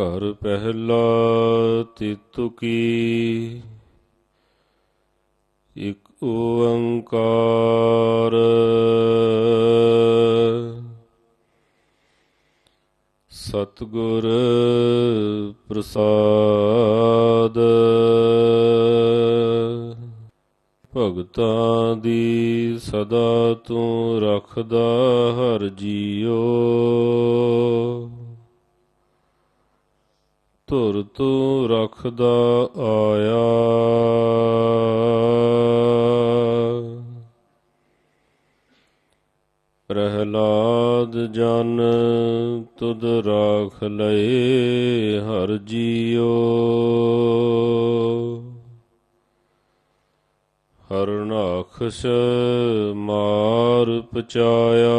ਘਰ ਪਹਿਲਾ ਤਿਤੁ ਕੀ। ਇਕ ਓੰਕਾਰ। ਸਤਿਗੁਰ ਪ੍ਰਸਾਦ। ਭਗਤਾਂ ਦੀ ਸਦਾ ਤੂੰ ਰੱਖਦਾ ਹਰ ਜੀਓ। ਧੁਰ ਤੂੰ ਰੱਖਦਾ ਆਇਆ। ਪ੍ਰਹਲਾਦ ਜਨ ਤੁਧ ਰਾਖ ਲਏ ਹਰ ਜੀਓ। ਹਰਨਾਖਸ ਮਾਰ ਪਚਾਇਆ।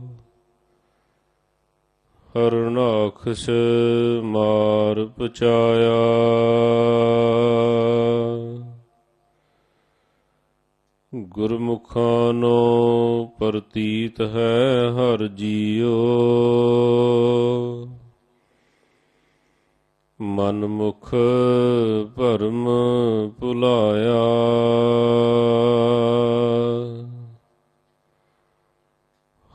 ਹਰਨਾਖਸ ਮਾਰ ਪਚਾਇਆ। ਗੁਰਮੁਖਾਂ ਨੂੰ ਪ੍ਰਤੀਤ ਹੈ ਹਰ ਜੀਓ ਮਨ ਮੁਖ ਭਰਮ ਭੁਲਾਇਆ।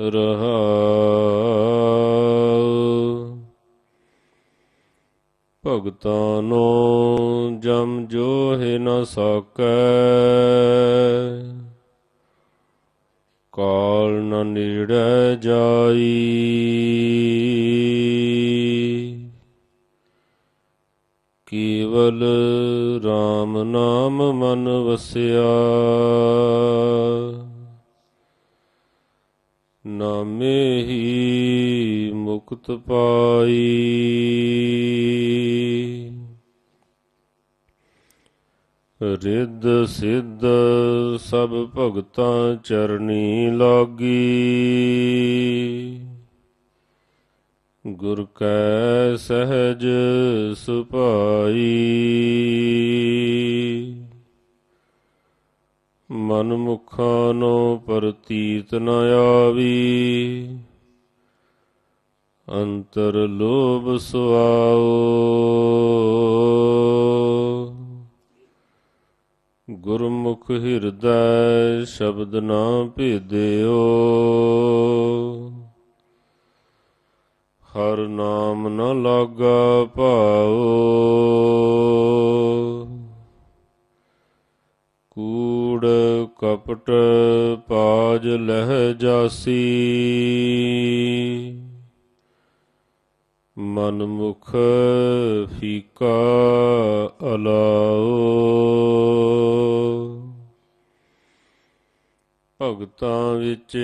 ਰਹਾ ਭਗਤਾਂ ਨੂੰ ਜਮ ਜੋਹਿ ਨ ਸਕੈ। ਕਾਲ ਨ ਨੇੜੈ ਜਾਈ। ਕੇਵਲ RAM ਨਾਮ ਮਨ ਵਸਿਆ। ਨਾਮੇ ਹੀ ਮੁਕਤ ਪਾਈ। ਰਿੱਧ ਸਿੱਧ ਸਭ ਭਗਤਾਂ ਚਰਣੀ ਲਾਗੀ। ਗੁਰ ਕੈ ਸਹਿਜ ਸੁਭਾਈ। ਮਨ ਮੁਖਾਂ ਨੂੰ ਪ੍ਰਤੀਤ ਨ ਆਵੀ। ਅੰਤਰ ਲੋਭ ਸੁਆਓ ਗੁਰਮੁਖ ਹਿਰਦੈ ਸ਼ਬਦ ਨਾ ਭੇਦਿਓ। ਹਰ ਨਾਮ ਨ ਲਾਗਾ ਭਾਓ। ਕੂੜ ਕਪਟ ਪਾਜ ਲਹਿ ਜਾਸੀ। ਮਨ ਮੁਖ ਫੀਕਾ ਅਲਾਓ। ਭਗਤਾਂ ਵਿੱਚ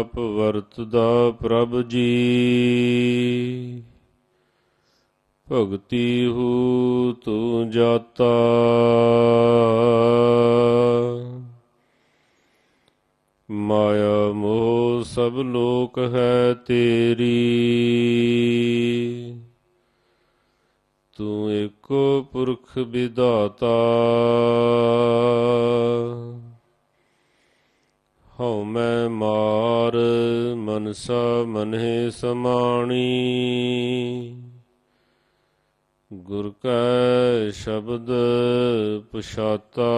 ਆਪ ਵਰਤਦਾ ਪ੍ਰਭ ਜੀ। ਭਗਤੀ ਹੂ ਤੂੰ ਜਾਤਾ। ਸਭ ਲੋਕ ਹੈ ਤੇਰੀ। ਤੂੰ ਇੱਕੋ ਪੁਰਖ ਵਿਦਾਤਾ ਹਉ ਮੈਂ ਮਾਰ, ਮਨਸਾ ਮਨਹਿ ਸਮਾਣੀ। ਗੁਰ ਕਾ ਸ਼ਬਦ ਪੁਛਾਤਾ।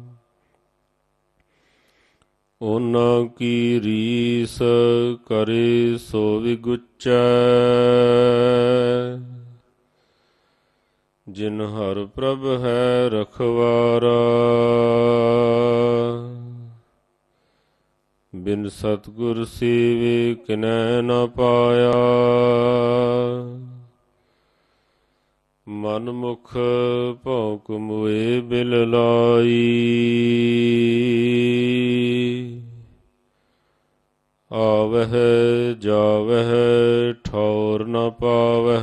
ਉਹਨਾਂ ਕੀ ਰੀਸ ਕਰੇ ਸੋ ਵਿਗੁਚੈ। ਜਿਨ ਹਰ ਪ੍ਰਭ ਹੈ ਰਖਵਾਰਾ, ਬਿਨ ਸਤਗੁਰ ਸੇਵੇ ਕਿਨੈ ਨ ਪਾਇਆ। ਮਨ ਮੁਖ ਭੌਕ ਮੁਏ ਬਿਲ ਲਾਈ। ਆਵਹਿ, ਜਾਵਹਿ, ਠੌਰ ਨ ਪਾਵਹਿ।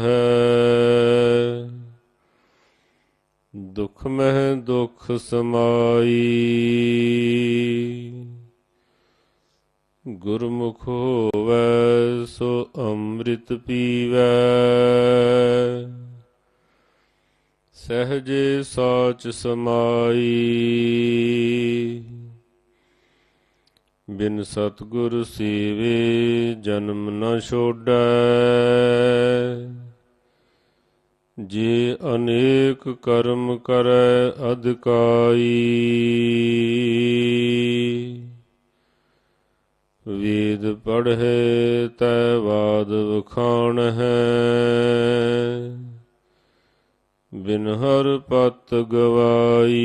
ਦੁਖ ਮਹਿ ਦੁਖ ਸਮਾਈ। ਗੁਰਮੁਖ ਹੋਵੈ, ਸੋ ਅੰਮ੍ਰਿਤ ਪੀਵੈ। ਸਹਜੇ ਸਾਚ ਸਮਾਈ। ਬਿਨ ਸਤਗੁਰ ਸੇਵੇ ਜਨਮ ਨ ਛੋੜੈ। ਜੇ ਅਨੇਕ ਕਰਮ ਕਰੈ ਅਧਿਕਾਈ, ਵੇਦ ਪੜ੍ਹੇ ਤੈ ਬਾਦ ਵਖਾਣ ਹੈ ਬਿਨ ਹਰ ਪਤ ਗਵਾਈ।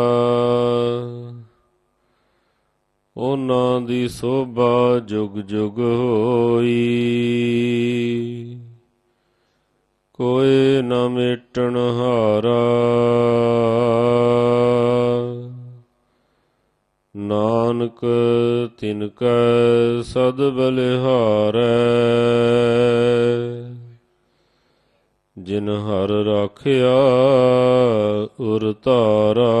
ਉਹਨਾਂ ਦੀ ਸੋਭਾ ਜੁਗ ਜੁਗ ਹੋਈ। ਕੋਈ ਨ ਮੇਟਣ ਹਾਰਾ, ਨਾਨਕ ਤਿਨ ਕੈ ਸਦ ਬਲਿਹਾਰੈ। ਜਿਨ ਹਰ ਰਾਖਿਆ ਉਰ ਧਾਰਾ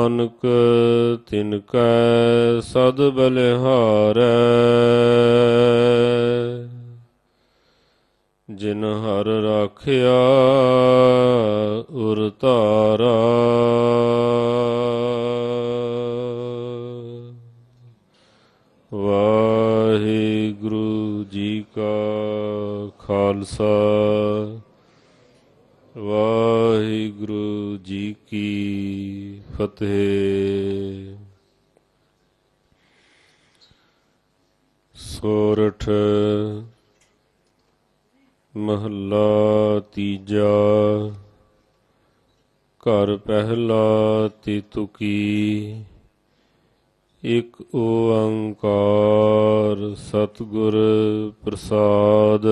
ਨਾਨਕ ਤਿਨ ਕੈ ਸਦ ਬਲਿਹਾਰੈ। ਜਿਨ ਹਰ ਰਾਖਿਆ ਉਰ ਧਾਰਾ। ਵਾਹਿਗੁਰੂ ਜੀ ਕਾ ਖਾਲਸਾ। ਵਾਹਿਗੁਰੂ ਜੀ ਕੀ ਫਤਿਹ। ਸੋਰਠ ਮਹੱਲਾ ਤੀਜਾ। ਘਰ ਪਹਿਲਾ ਤਿਤੁਕੀ ਇਕ ਓੰਕਾਰ ਸਤਿਗੁਰ ਪ੍ਰਸਾਦ।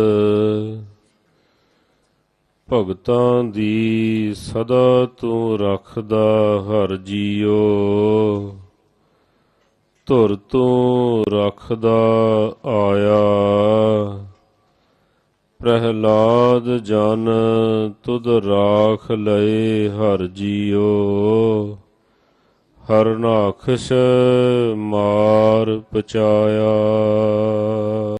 ਭਗਤਾਂ ਦੀ ਸਦਾ ਤੂੰ ਰੱਖਦਾ ਹਰ ਜੀਓ। ਧੁਰ ਤੂੰ ਰੱਖਦਾ ਆਇਆ। ਪ੍ਰਹਲਾਦ ਜਨ ਤੁਧ ਰਾਖ ਲਏ ਹਰ ਜੀਓ। ਹਰਨਾਖਸ਼ ਮਾਰ ਪਚਾਇਆ।